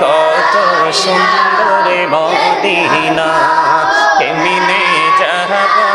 কত সুন্দর মদিনা কেমিনে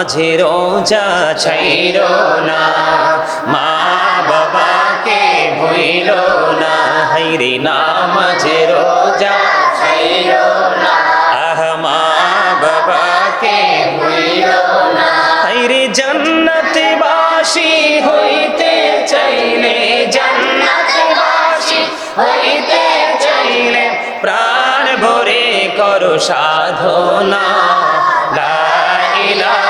নামাঝে রোজা ছাইর না। মা বাবাকে ভইল না। হাইরে নামাঝে রোজা ছাইর না। আহ, মা বাবাকে ভুইল না। হাইরে জন্নতে বাসি হইতে চাইলে, জন্নতে বাসি হইতে চাইলে প্রাণ ভরে করো সাধনা। ইলাহা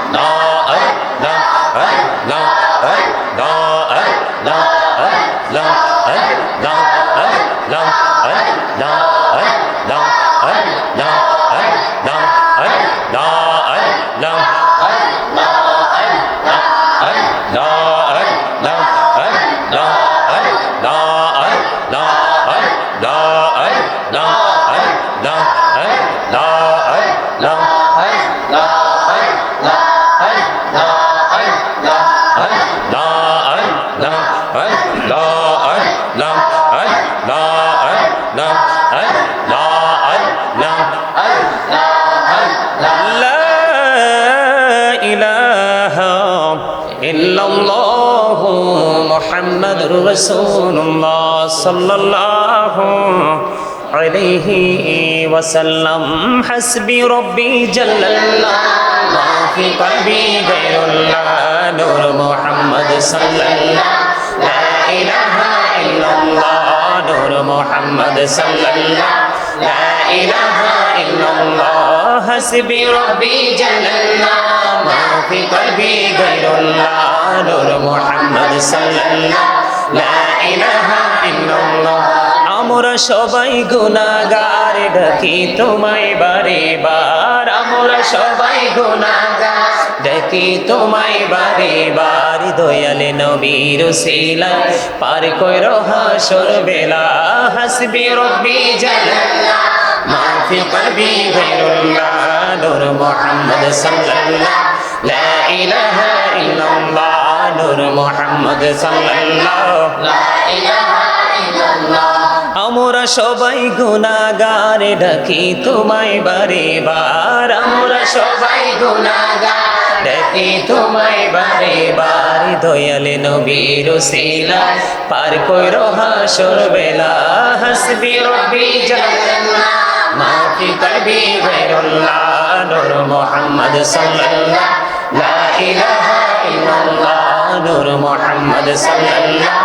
محمد رسول الله صلى الله عليه وسلم. حسبي ربي جل الله ما في قلبي غير الله. নূর মোহাম্মদ সাল্লাল্লাহ লা ইলাহা ইল্লাল্লাহ নূর মোহাম্মদ সাল্লাল্লাহ লা ইলাহা ইল্লাল্লাহ হাসবি রব্বি জাল্লাল্লাহ মা ফি কলবি গায়রুল্লাহ নূর মোহাম্মদ সাল্লাল্লাহ লা ইলাহা ইল্লাল্লাহ আমরা সবাই গুনাহগার ডাকি তোমায় বারে বার। আমরা সবাই গুনাহগার। ডাকি তোমায় বারে বার দয়ালে নবীর সিলা পার কইর হাসর বেলা, হাসবি রব্বি জালাল্লাহ মা ফি কলবি গায়রুল্লাহ নূর মুহাম্মদ সাল্লাল্লাহ। লা ইলাহা ইল্লাল্লাহ, নূর মুহাম্মদ সাল্লাল্লাহ। লা আমরা সবাই গুনাগার, ডাকি তোমায় বারে বার। আমরা সবাই গুনাগার, ডাকি তোমায় বারে বার। দয়ালে নবীর সিলা পার কইর হাসর বেলা। হাসবি রব্বি জাল্লাল্লাহ মা ফি কলবি গায়রুল্লাহ, নূর মুহাম্মদ সাল্লাল্লাহ নূর সাল্লাল্লাহ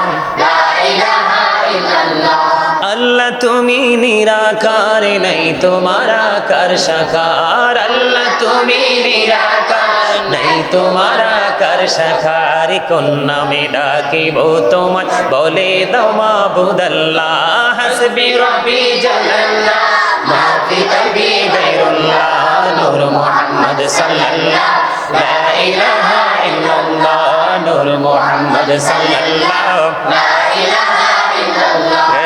লা ইলাহা ইল্লাল্লাহ। আল্লাহ তুমি নিরাকার, নাই তোমার আকার সাকার। আল্লাহ তুমি নিরাকার, নাই তোমার আকার সাকার। কোন নামে ডাকিব তোমার বলে দাও মাবুদাল্লাহ। হাসবি রব্বি জালাল্লাহ মা ফি কলবি গায়রুল্লাহ নূর মুহাম্মদ সাল্লাল্লাহ, লা ইলাহা ইল্লাল্লাহ, নূর মুহাম্মদ সাল্লাল্লাহ, লা ইলাহা ইল্লাল্লাহ।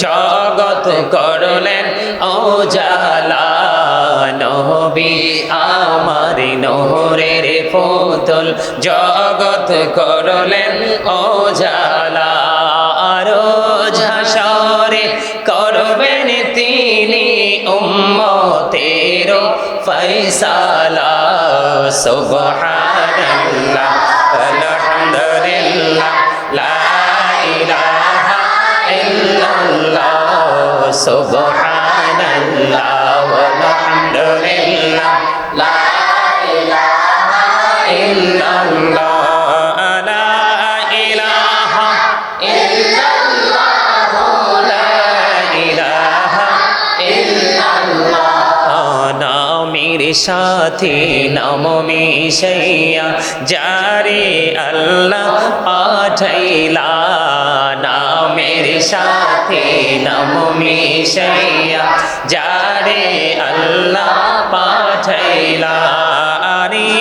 জগত করলেন ও জালা নহবি আমার নহরের পুতুল জগত করলেন ও জালা ঝাসরে করবেন তিনি উম্মতের ফৈসালা সুবহানাল্লাহ সুবহানাল্লাহ আলহামদুলিল্লাহ লা ইলাহা ইল্লাল্লাহ সাথে নাম মিশাইয়া যারে আল্লাহ পাঠাইলা নামের সাথে নাম মিশাইয়া যারে আল্লাহ পাঠাইলা আরে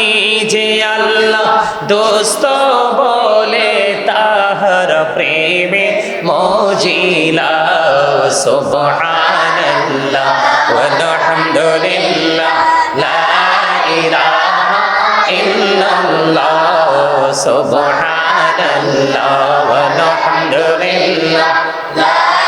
যে আল্লাহ দোস্ত বলে তাহার প্রেমে মজিলা সুবহানাল্লাহ walhamdulillah la ilaha illallah subhanallah walhamdulillah la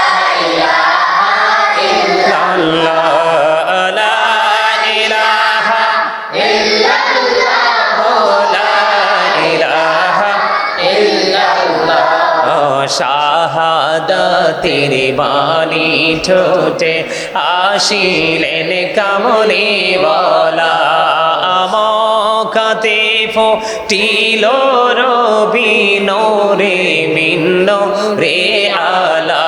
শাহাদাতের বাণী ঠোঁটে আসিলেন কামলে বলা। আমকাতে ফটিল রবি নোরে মিন্ন রে আলা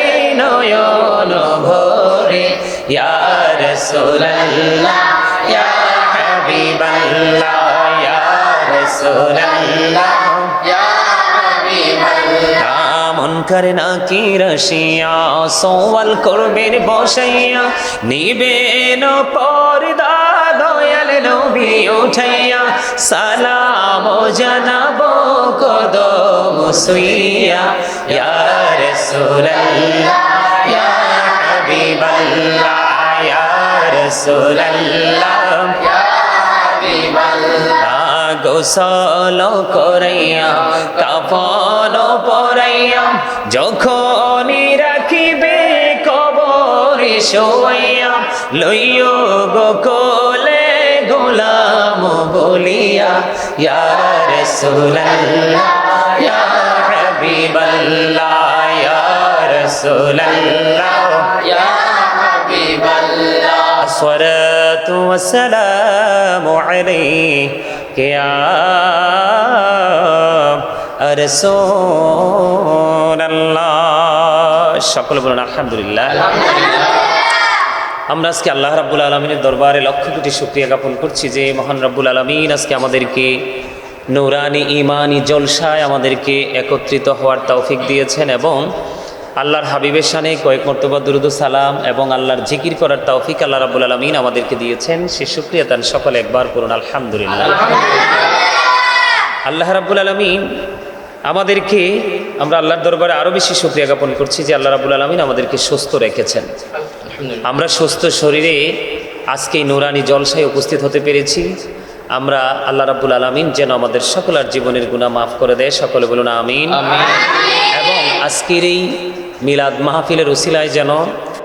নয়ন ভরে ইয়া রাসূলুল্লাহ, ইয়া হাবিবাল্লাহ, ইয়া রাসূলুল্লাহ করে না কি রসিয়া সোয়াল করবেন বসাইয়া, নিবেন পর্দা দয়াল নবী উঠাইয়া। সালাম জানাব রাসূলুল্লাহ ইয়া গোসল করাইয়া কাপন পরাইয়া যখনই রাখিবে লইয় গো কোলে গোলাম বলিয়া ইয়া রাসূলুল্লাহ হাবিবাল্লাহ ইয়া রাসূলুল্লাহ ইয়া হাবিবাল্লাহ الصلاة والسلام عليك يا رسول الله সকলে বলুন আলহামদুলিল্লাহ আমরা আজকে আল্লাহ রাব্বুল আলমিনের দরবারে লক্ষ কোটি শুক্রিয়া জ্ঞাপন করছি যে মহান রাব্বুল আলমিন আজকে আমাদেরকে নৌরানি ইমানি জলসায় আমাদেরকে একত্রিত হওয়ার তৌফিক দিয়েছেন এবং আল্লাহর হাবিবের শানে কয়েক মর্তবা দুরুদ সালাম এবং আল্লাহর জিকির করার তৌফিক আল্লাহ রাব্বুল আলমিন আমাদেরকে দিয়েছেন। সে শুক্রিয়া তান সকলে একবার করুন আলহামদুলিল্লাহ। আল্লাহ রাবুল আলমিন আমাদেরকে আমরা আল্লাহর দরবারে আরও বেশি শুক্রিয়া জ্ঞাপন করছি যে আল্লাহ রাব্বুল আলমিন আমাদেরকে সুস্থ রেখেছেন। আমরা সুস্থ শরীরে আজকে এই নুরানি জলসায় উপস্থিত হতে পেরেছি। আমরা আল্লাহ রাবুল আলমিন যেন আমাদের সকলের জীবনের গুণা মাফ করে দেয়। সকলে বলুন আমিন। এবং আজকের এই মিলাদ মাহফিলের উসিলায় যেন